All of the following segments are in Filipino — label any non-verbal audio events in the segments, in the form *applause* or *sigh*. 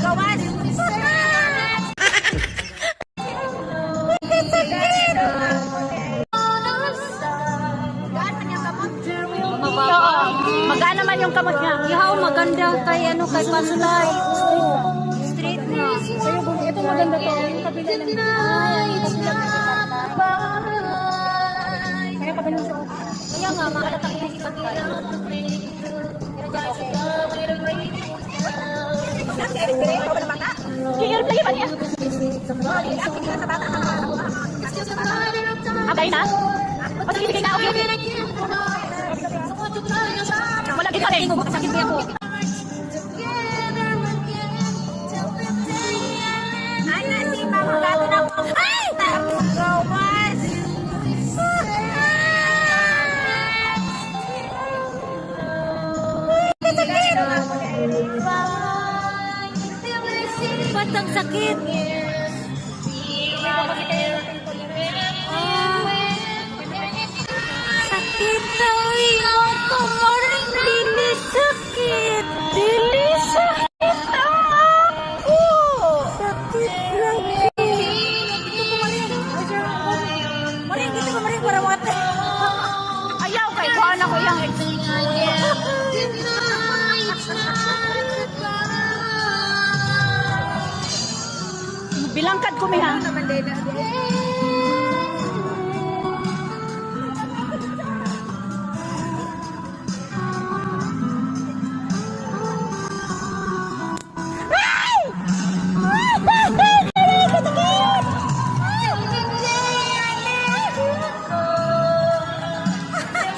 gawas. Magaan naman yung kamot niya. Ihaw, maganda kay ano, kay Pasulay. Straight na. Ito maganda to. Yung kabila lang. Ay, kabila Kaya kabila sa Kaya nga, makalatak yung ipagkala. Kikirap lagi ba niya? Abay sakit? Sakit Bilangkad ko miha.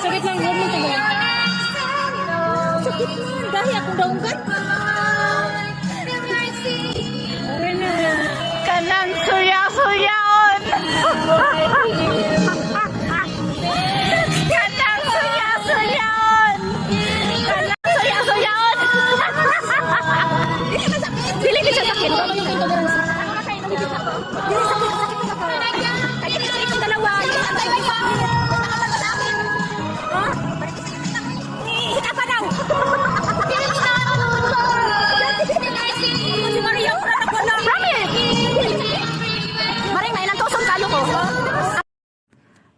Sakit lang, huwag mo ba? Sakit na, dahil akong daunggan.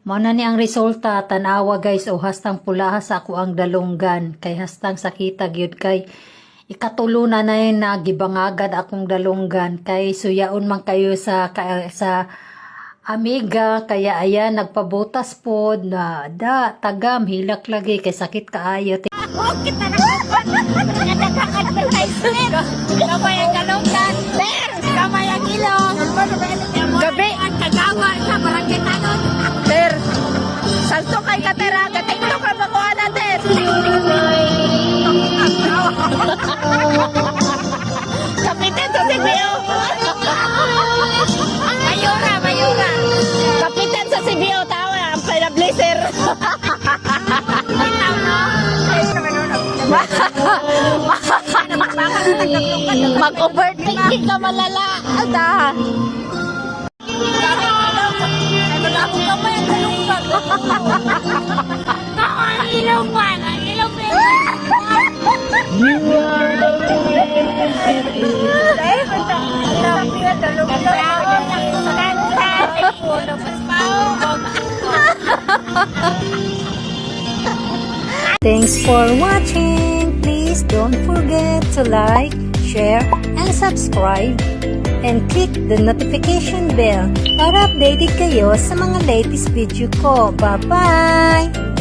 Mao na ni ang resulta tanawa guys o hastang pulaha sa ako ang dalunggan. Kay hastang sakita gyud kay ikatulo na na yun na gibangagad akong dalunggan. Kay suyaon man kayo sa ka- sa amiga kaya ayan nagpabutas pod na da tagam hilak lagi kay sakit kaayo. *laughs* Bakit na *laughs* naman? Nadaghakan ka kay *laughs* Mag-overthinking ka malala. Ada. Ilong man, Thanks for watching. Please don't forget to like, share, and subscribe. And click the notification bell para updated kayo sa mga latest video ko. Bye-bye!